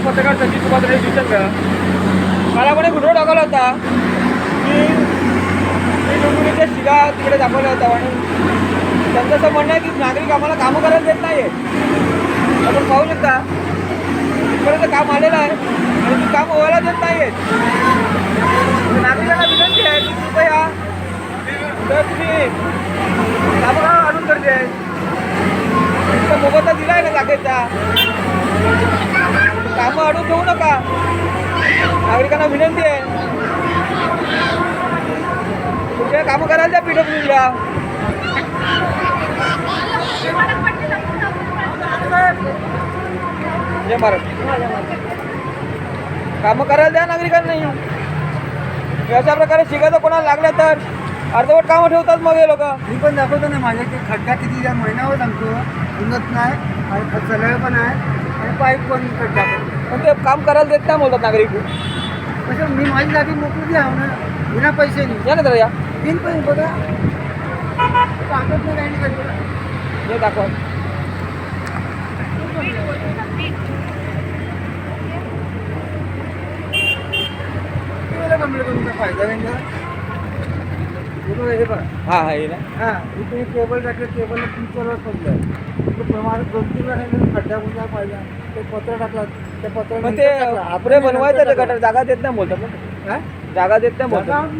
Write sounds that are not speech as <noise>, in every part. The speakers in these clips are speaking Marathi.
पत्रकार सचिन सुभाष शिवचंद्र मला पण एक व्हिडिओ टाकला होता की मी डोंबिवलीच्या शिगा तिकडे दाखवला होता आणि त्यांचं असं म्हणणं आहे की नागरिक आम्हाला कामं करायला देत नाही आहेत आपण पाहू शकता इथपर्यंत काम आलेलं आहे आणि ती कामं व्हायला देत नाही आहेत नागरिकांना विनंती आहे की कृपया तर तुम्ही कामं का करते आहे तुमचा मोबदला दिला आहे ना जागेचा नका. नागरिकांना विनंती आहे. तुमच्या कामं करायला द्या पीडब्ल्यूला जय महाराज कामं करायला द्या नागरिकांना. अशा प्रकारे शिकायचं कोणाला लागलं तर अर्धवट कामं ठेवतात मग हे लोक. मी पण दाखवतो ना माझ्या की खड्डा किती या महिन्यावर सांगतो उन्नत नाही आणि सगळं पण आहे आणि पाईप पण खड्डा पण ते काम करायला देत नाही बोलतात नागरिक. कसं मी माझी जागी मोकळी द्या ना विना पैसे नाही. या ना जरा या. तीन पैसे बघा. सांगत नाही काही नाही. हे दाखवा. फायदा नाही? हे बघा हे बघा. हा हा हे ना. हां इथे टेबल टाकलं टेबलला पिक्चरवर पडलं इथे प्रमाण दोन तीन वेळा नाही खड्डा गुंडा पाहिला. ते पत्र टाकलं ते पत्र पण ते पुढे बनवायचं ते गटर जागा देत नाही बोलतात ना काय जागा देत नाही बोलतात.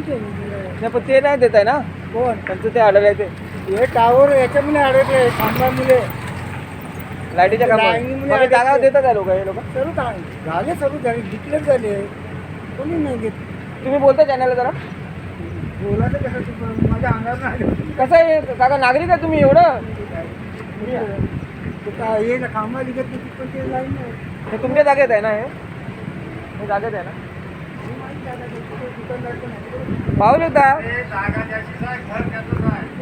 नाही पण ते नाही देत आहे ना? कोण? त्यांचं ते आढळ आहे ते. हे टावर याच्यामुळे अडकले खांबामुळे लाईटीच्या मग हे जागा. देतात आहे लोक हे लोक? सर्व झाले सर्व झाले. डिक्लेअर झाले. कोणी नाही घेत तुम्ही बोलता चॅनलला जरा. बोलायचं कसं तू? माझ्या अंगावर नाही कसं आहे? काका नागरिक आहे तुम्ही एवढं? ते काय हे ना नाही पण ते लाईन नाही हे तुमच्या जागेत आहे ना हे? हे जागेत आहे ना? हे माझी जागा दुकानदार पण आहे. पाहू शकता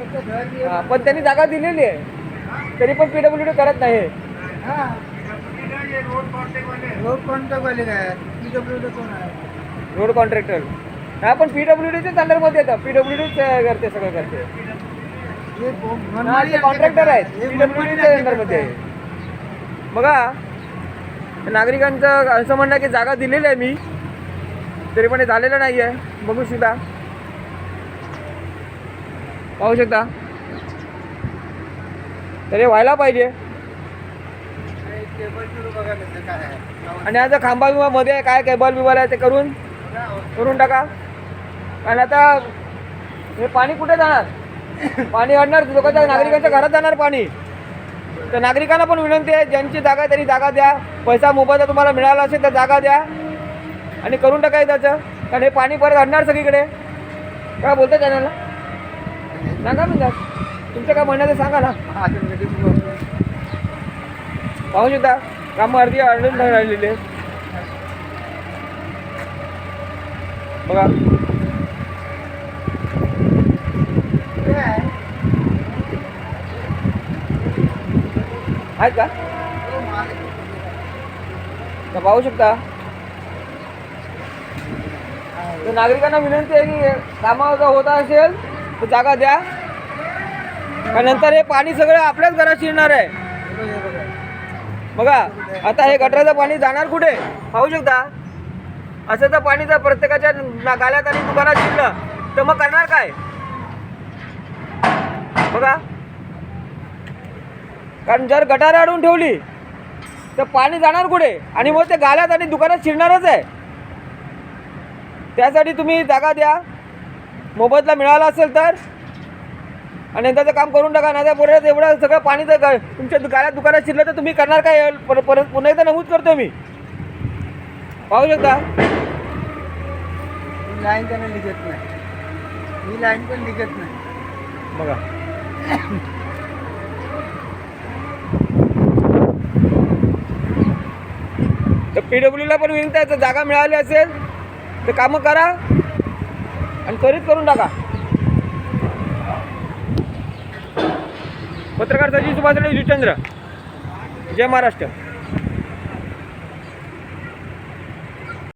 त्याचं घर बी हा, आहे. पण त्यांनी जागा दिलेली आहे. तरी पण पीडब्ल्यू डी करत नाही हे. हा. रोड वाले काय? पीडब्ल्यू कोण आहे? Road contractor. हा पण पीडब्ल्यू डीच्याच अंडरमध्ये येतं. पीडब्ल्यू डीच करते सगळं करते. कॉन्ट्रॅक्टर आहेत. पीडब्ल्यू डीच्या अंडरमध्ये आहे. बघा नागरिकांचं असं म्हणणं की जागा दिलेली आहे मी तरी पण हे झालेलं नाही आहे बघू शकता. पाहू शकता. तर हे व्हायला पाहिजे. आणि आता खांबा बिंबा मध्ये काय केबल बिबल आहे ते करून करून टाका. कारण आता हे पाणी कुठे जाणार? पाणी अडणार लोकांच्या नागरिकांच्या घरात जाणार पाणी. तर नागरिकांना पण विनंती आहे ज्यांची जागा आहे त्यांनी जागा द्या. पैसा मोबाईलचा तुम्हाला मिळाला असेल तर जागा द्या. आणि करून टाकाय त्याचं कारण हे पाणी परत आणणार सगळीकडे. काय बोलता त्यांना? सांगा मी तुमचं काय म्हणणं ते सांगा ना. पाहू शकता कामं अर्धी अडून राहिलेली. बघा ते आहे. आहेत का? तर पाहू शकता. तर नागरिकांना विनंती आहे की कामावर जर होत असेल तर जागा द्या. आणि नंतर हे पाणी सगळं आपल्याच घरात शिरणार आहे. बघा. आता हे गटराचं पाणी जाणार कुठे? पाहू शकता. असं तर पाणी जर प्रत्येकाच्या ना- गाल्यात आणि दुकानात शिरलं तर मग करणार काय? बघा. कारण जर गटार अडवून ठेवली तर पाणी जाणार कुठे? आणि मग ते गाल्यात आणि दुकानात शिरणारच आहे. त्यासाठी तुम्ही जागा द्या. मोबदला मिळाला असेल तर. आणि नंतरचं काम करून टाका नाही परत एवढं सगळं पाणी जर गा- तुमच्या दु- गाड्यात दुकानात शिरलं तर तुम्ही करणार काय? परत परत पुन्हा एकदा नमूद करतो मी. पाहू शकता? लाईन त्याने लिखत नाही. ही लाईन पण लिखत नाही. बघा. <coughs> तर पी डब्ल्यूला पण विनंती आहे जर जागा मिळाली असेल तर कामं करा आणि त्वरित करून टाका. पत्रकार सचिन सुभाषराव जुचंद्र जय महाराष्ट्र.